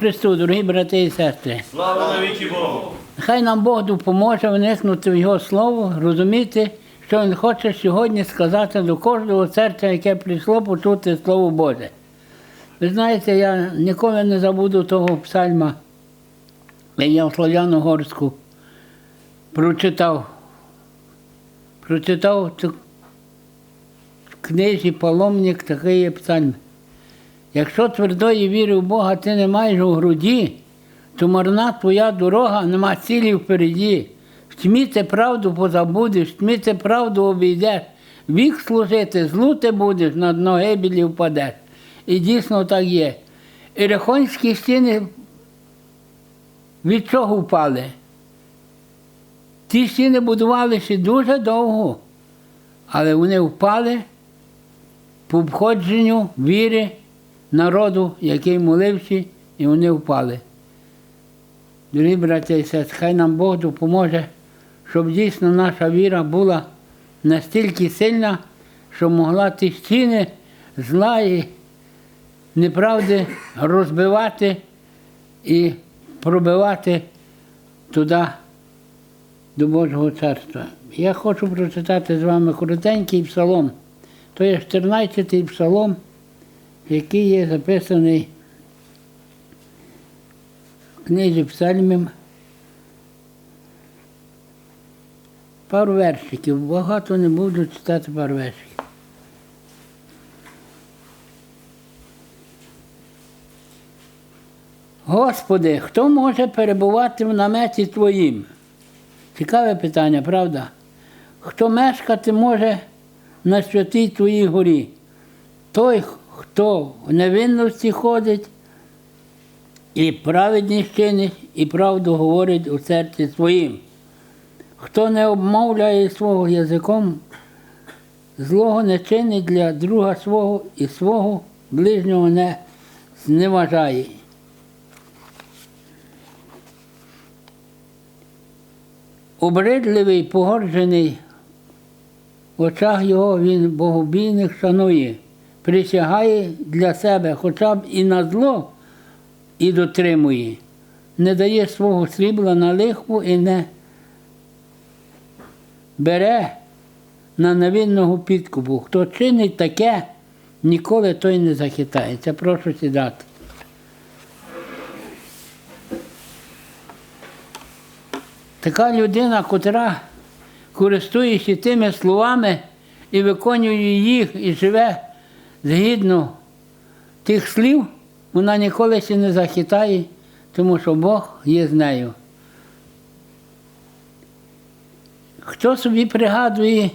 Христу, дорогі брати і сестри, Слава навіки Богу! хай нам Бог допоможе вникнути в Його Слово, розуміти, що Він хоче сьогодні сказати до кожного серця, яке прийшло почути Слово Боже. Ви знаєте, я ніколи не забуду того псальма, як я в Слов'яно-Горську прочитав. Прочитав в книзі паломник такий псальм. Якщо твердої віри в Бога ти не маєш у груді, то марна твоя дорога, нема цілі впереді. В тьмі ти правду позабудеш, в тьмі ти правду обійдеш. Вік служити, злу ти будеш, на дно гибелі впадеш. І дійсно так є. Ірихонські стіни від чого впали? Ті стіни будувалися дуже довго, але вони впали по обходженню віри народу, який молився, і вони впали. Дорогі браття і сестри, хай нам Бог допоможе, щоб дійсно наша віра була настільки сильна, що могла ті стіни зла і неправди розбивати і пробивати туди до Божого царства. Я хочу прочитати з вами коротенький псалом. То є 14-й псалом, який є записаний в книзі псальмів. Пару вершиків. Багато не буду читати пару вершиків. Господи, хто може перебувати в наметі Твоїм? Цікаве питання, правда? Хто мешкати може на святій Твоїй горі? Той, хто в невинності ходить, і праведність чинить, і правду говорить у серці своїм. Хто не обмовляє свого язиком, злого не чинить для друга свого і свого ближнього не зневажає. Обридливий, погорджений в очах його він богобійних шанує, присягає для себе хоча б і на зло, і дотримує, не дає свого срібла на лихву і не бере на невинного підкупу. Хто чинить таке, ніколи той не захитається. Прошу сідати. Така людина, котра користується тими словами і виконує їх, і живе згідно тих слів, вона ніколи ще не захитає, тому що Бог є з нею. Хто собі пригадує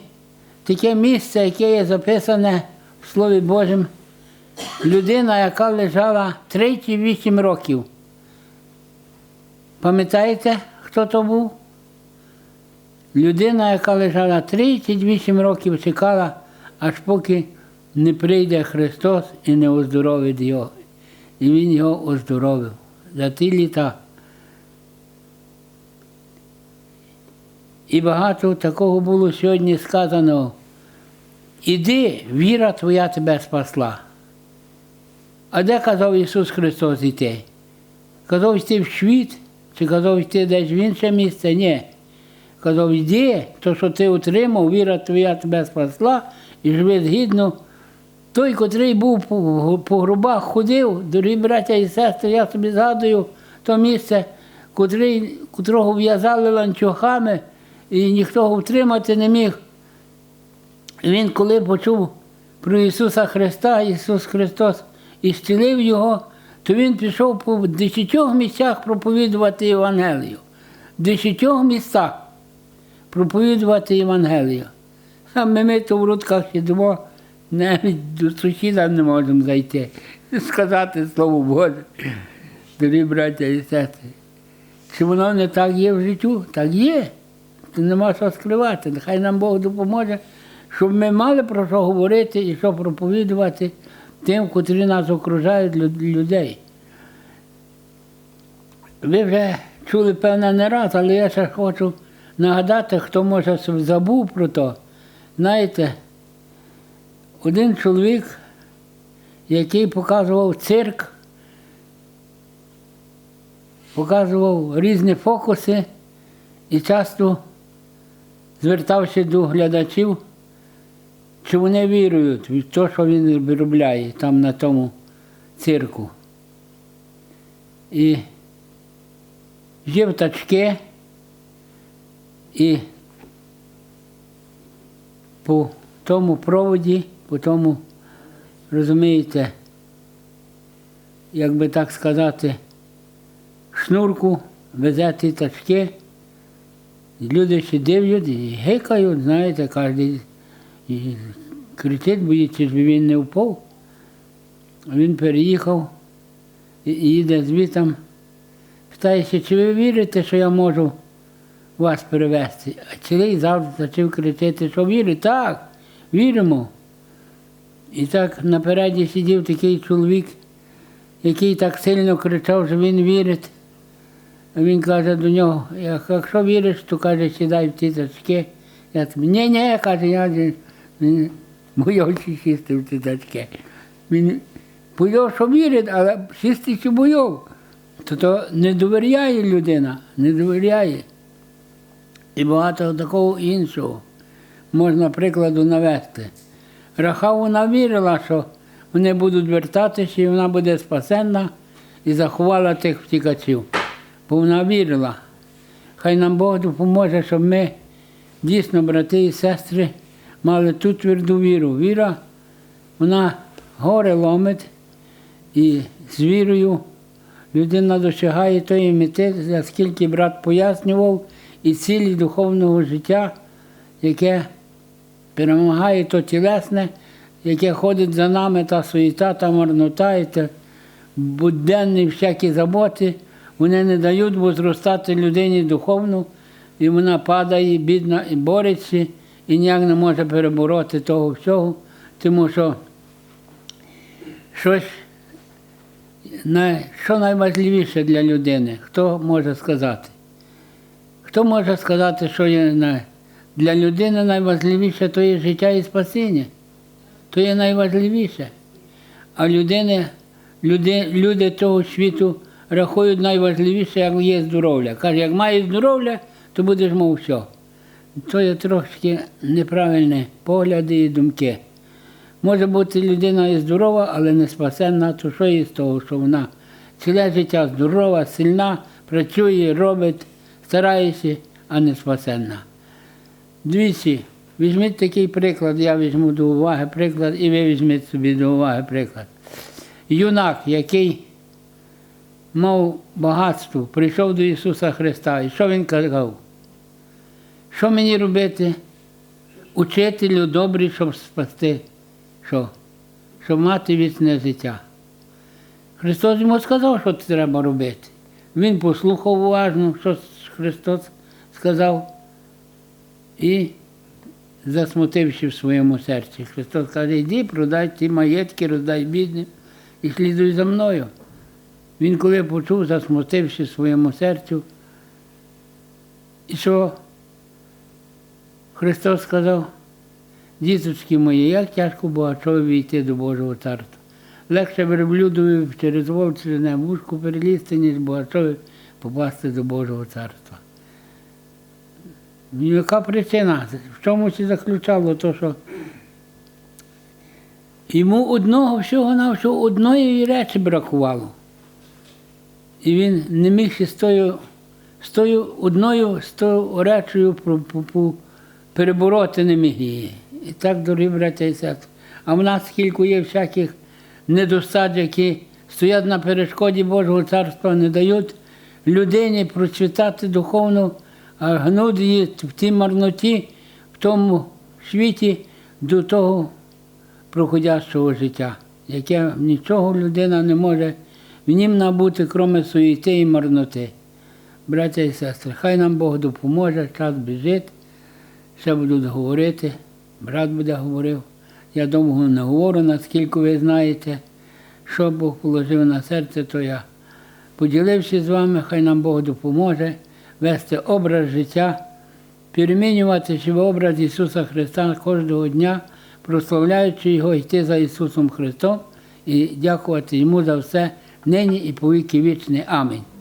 таке місце, яке є записане в Слові Божому, людина, яка лежала 38 років. Пам'ятаєте, хто то був? Людина, яка лежала 38 років, чекала, аж поки не прийде Христос і не оздоровить його. І Він його оздоровив за ті літа. І багато такого було сьогодні сказано. Іди, віра твоя тебе спасла. А де казав Ісус Христос йти? Казав йти в світ, чи казав йти десь в інше місце? Ні. Казав, йди, то, що ти отримав, віра твоя тебе спасла, і живи згідно. Той, котрий був по, грубах, ходив, дорогі браття і сестри, я собі згадую то місце, котрий, котрого в'язали ланцюгами, і ніхто його втримати не міг. Він, коли почув про Ісуса Христа, Ісус Христос і зцілив Його, то Він пішов по десятьох місцях проповідувати Євангелію. В десятьох місцях проповідувати Євангелію. А ми, ми то в рудках сидимо, навіть до сусіда не можемо зайти, сказати Слово Боже, дорогі браття і сестри. Чи воно не так є в життю? Так є. То нема що скривати. Нехай нам Бог допоможе, щоб ми мали про що говорити і що проповідувати тим, котрі нас окружають людей. Ви вже чули, певне, не раз, але я ще хочу нагадати, хто може забув про то. Знаєте, один чоловік, який показував цирк показував різні фокуси і часто звертався до глядачів, чи вони вірують в те, що він виробляє там на тому цирку. І жив тачки і по тому проводі, по тому, розумієте, як би так сказати, шнурку везе ті тачки. Люди ще дивлять і гикають, знаєте, кожен кричить, боїться, щоб він не впав. Він переїхав і їде звітом. Питається, чи ви вірите, що я можу вас перевезти? А цілий завжди почав кричати, що вірить? Так, віримо. І так напереді сидів такий чоловік, який так сильно кричав, що він вірить. Він каже до нього, якщо віриш, то каже, сідай в ці тачки. Я тобі, ні, ні, каже, я боявся сісти в ці тачки. Він бояв, що вірить, але сісти чи бояв. То, то не довіряє людина, не довіряє. І багато такого іншого можна прикладу навести. Раха вона вірила, що вони будуть вертатися і вона буде спасенна і заховала тих втікачів. Бо вона вірила. Хай нам Бог допоможе, щоб ми дійсно, брати і сестри, мали ту тверду віру. Віра, вона горе ломить і з вірою людина досягає тої мети, наскільки брат пояснював, і цілі духовного життя, яке перемагає то тілесне, яке ходить за нами, та суєта, та марнота, і те буденні всякі заботи, вони не дають возростати людині духовно, і вона падає, бідна, і бореться, і ніяк не може перебороти того всього, тому що щось, що найважливіше для людини, хто може сказати? Хто може сказати, що є для людини найважливіше то є життя і спасіння? То є найважливіше. А людини, люди, люди того світу рахують найважливіше, як є здоров'я. Каже, як маєш здоров'я, то будеш мов все. То є трошки неправильні погляди і думки. Може бути людина і здорова, але не спасенна, то що є з того, що вона ціле життя здорова, сильна, працює, робить, старається, а не спасенна. Дивіться, візьміть такий приклад, я візьму до уваги приклад, і ви візьміть собі до уваги приклад. Юнак, який мав багатство, прийшов до Ісуса Христа. І що він казав? Що мені робити? Учителю добрий, щоб спасти, що? щоб мати вічне життя. Христос йому сказав, що треба робити. Він послухав уважно, що Христос сказав, і засмутився в своєму серці. Христос каже, йди, продай ті маєтки, роздай бідним і слідуй за мною. Він коли почув, засмутився в своєму серцю. І що Христос сказав, діточки мої, як тяжко багачові війти до Божого царства. Легше верблюдові через вовчине вушку перелізти, ніж багачові попасти до Божого царства. Яка причина? В чому це заключало? То, що йому одного всього на одної речі бракувало. І він не міг з тою, з тою одною з тою речею перебороти не міг її. І так, дорогі браття і сестри. А в нас скільки є всяких недостаток, які стоять на перешкоді Божого царства, не дають людині процвітати духовно, а гнуть її в тій марноті, в тому світі до того проходящого життя, яке нічого людина не може в нім набути, крім суєти і марноти. Браття і сестри, хай нам Бог допоможе, час біжить, ще будуть говорити, брат буде говорив. Я довго не говорю, наскільки ви знаєте, що Бог положив на серце, то я поділився з вами, хай нам Бог допоможе вести образ життя, перемінюватися в образ Ісуса Христа кожного дня, прославляючи Його, йти за Ісусом Христом і дякувати Йому за все нині і по віки вічні. Амінь.